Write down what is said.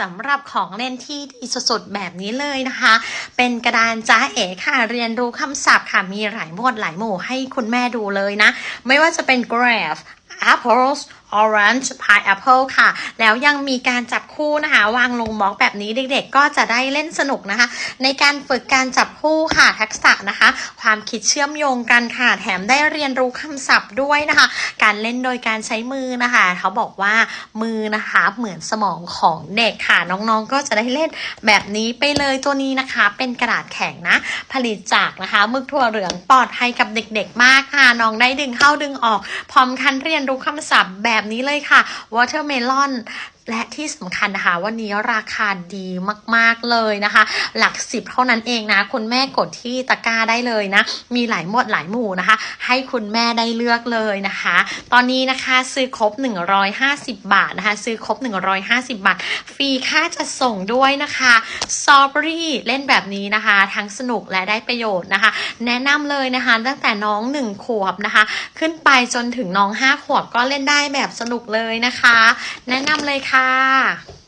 สำหรับของเล่นที่ดีสุดๆแบบนี้เลยนะคะ เป็นกระดานจ้าเอ๋ค่ะ เรียนรู้คำศัพท์ค่ะมีหลายหมวดหลายหมู่ให้คุณแม่ดูเลยนะ ไม่ว่าจะเป็น graph apples orange pineapple ค่ะ แล้วยังมีการจับคู่นะคะ วางลงบล็อกแบบนี้เด็กๆ ก็จะได้เล่นสนุกนะคะ ในการฝึกการจับคู่ค่ะทักษะนะคะ ความคิดเชื่อมโยงกันค่ะ แถมได้เรียนรู้คำศัพท์ด้วยนะคะ การเล่นโดยการใช้มือนะคะ เขาบอกว่ามือนะคะเหมือนสมองของเด็กค่ะ น้องๆ ก็จะได้เล่นแบบนี้ไปเลยตัวนี้นะคะ เป็นกระดาษแข็งนะ ผลิตจากนะคะมึกถั่วเหลืองปลอดภัยกับเด็ก ๆ มากค่ะน้องได้ดึงเข้าดึงออกพร้อมคันเรียนรู้คำศัพท์แบบนี้เลยค่ะ watermelon และที่สำคัญนะคะ วันนี้ราคาดีมากๆเลยนะคะ หลักสิบเท่านั้นเองนะ คุณแม่กดที่ตะกร้าได้เลยนะ มีหลายหมวดหลายหมู่นะคะ ให้คุณแม่ได้เลือกเลยนะคะ ตอนนี้นะคะซื้อครบ 150 บาทนะคะ ซื้อครบ 150 บาท ฟรีค่าจะส่งด้วยนะคะซอเบอรี่เล่นแบบนี้นะคะ ทั้งสนุกและได้ประโยชน์นะคะ แนะนำเลยนะคะ ตั้งแต่น้อง 1 ขวบนะคะ ขึ้นไปจนถึงน้อง 5 ขวบก็เล่นได้แบบสนุกเลยนะคะ แนะนำเลยค่ะค่ะ